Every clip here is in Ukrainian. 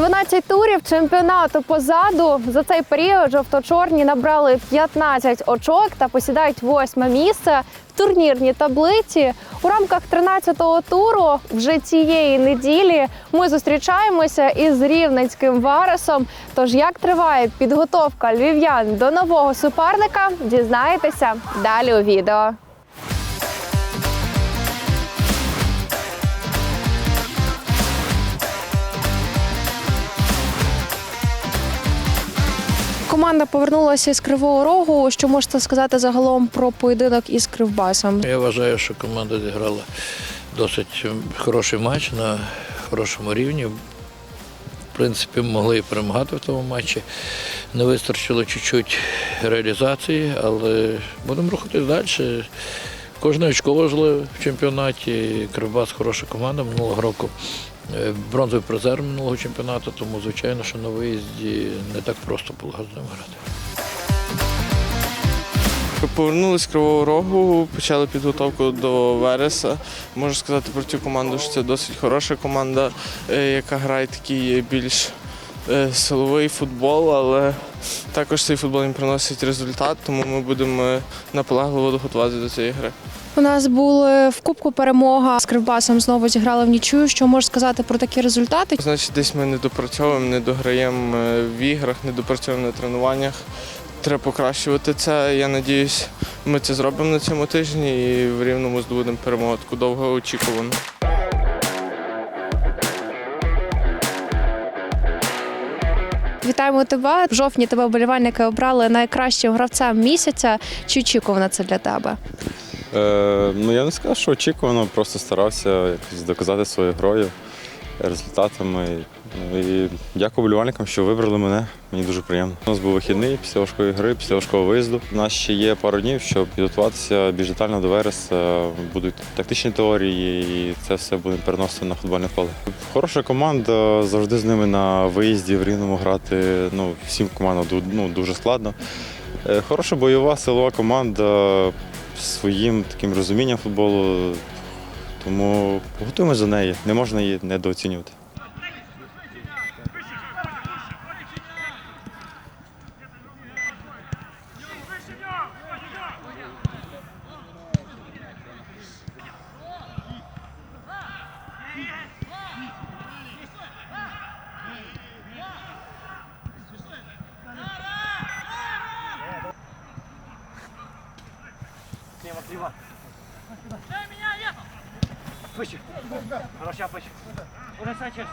12 турів чемпіонату позаду. За цей період жовто-чорні набрали 15 очок та посідають восьме місце в турнірній таблиці. У рамках 13-го туру вже цієї неділі ми зустрічаємося із рівненським Варесом. Тож як триває підготовка львів'ян до нового суперника, дізнаєтеся далі у відео. Команда повернулася з Кривого Рогу. Що можете сказати загалом про поєдинок із Кривбасом? Я вважаю, що команда зіграла досить хороший матч на хорошому рівні. В принципі, могли і перемагати в тому матчі. Не вистачило чуть-чуть реалізації, але будемо рухатись далі. Кожне очко важливе в чемпіонаті. Кривбас хороша команда минулого року. Е, Бронзовий призер минулого чемпіонату, тому звичайно, що на виїзді не так просто було з ними грати. Повернулись з Кривого Рогу, почали підготовку до Вереса. Можу сказати про цю команду, що це досить хороша команда, е, яка грає такий більш е, силовий футбол, але також цей футбол їм приносить результат, тому ми будемо наполегливо готуватися до цієї гри. У нас були в Кубку перемога з Кривбасом. Знову зіграли в нічию. Що можеш сказати про такі результати? Значить, десь ми не допрацьовуємо, не дограємо е, в іграх, не допрацьовуємо на тренуваннях. Треба покращувати це. Я надіюсь, ми це зробимо на цьому тижні і в рівному здобудемо перемогу таку довго очікувану. Вітаємо тебе. В жовтні тебе вболівальники обрали найкращим гравцем місяця. Чи очікувано це для тебе? Е, ну я не скажу, що очікувано, просто старався якось доказати своєю грою, результатами. І дякую болівальникам, що вибрали мене. Мені дуже приємно. У нас був вихідний після важкої гри, після важкого виїзду. У нас ще є пару днів, щоб підготуватися більш детально до вереса. Будуть тактичні теорії, і це все будемо переносити на футбольне поле. Хороша команда, завжди з ними на виїзді в рівному грати. Ну, всім командам ну, дуже складно. Е, Хороша бойова силова команда своїм таким розумінням футболу. Тому готуємося за неї. Не можна її недооцінювати. Выше. Хорошо, пыщи. Уже Санчес.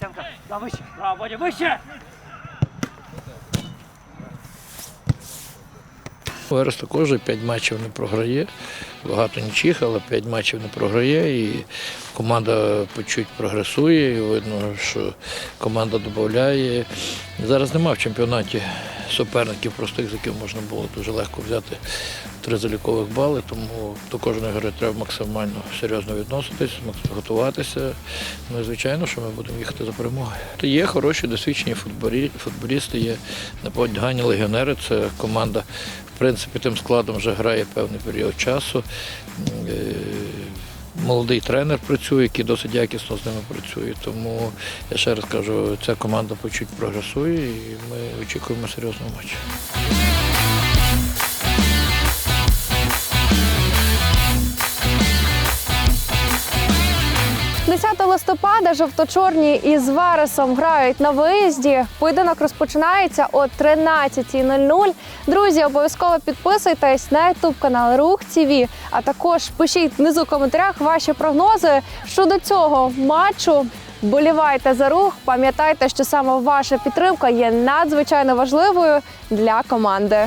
Секунд! Да, вище! Браво, Бодя, вище! Верес також 5 матчів не програє. Багато нічих, але 5 матчів не програє. І команда по чуть прогресує. І видно, що команда додає. Зараз нема в чемпіонаті суперників простих, з яких можна було дуже легко взяти три залікових бали. Тому до кожної гри треба максимально серйозно відноситись, готуватися. Ну і звичайно, що ми будемо їхати за перемогою. Є хороші досвідчені футболі- футболісти, є непогані легіонери. Це команда в принципі, тим складом вже грає певний період часу. Е, Молодий тренер працює, який досить якісно з ними працює. Тому я ще раз кажу, ця команда по чуть прогресує і ми очікуємо серйозного матчу. Листопада жовто-чорні із Вересом грають на виїзді. Поєдинок розпочинається о 13.00. Друзі, обов'язково підписуйтесь на ютуб канал Рух ТВ, а також пишіть внизу в коментарях ваші прогнози щодо цього матчу. Болівайте за рух. Пам'ятайте, що саме ваша підтримка є надзвичайно важливою для команди.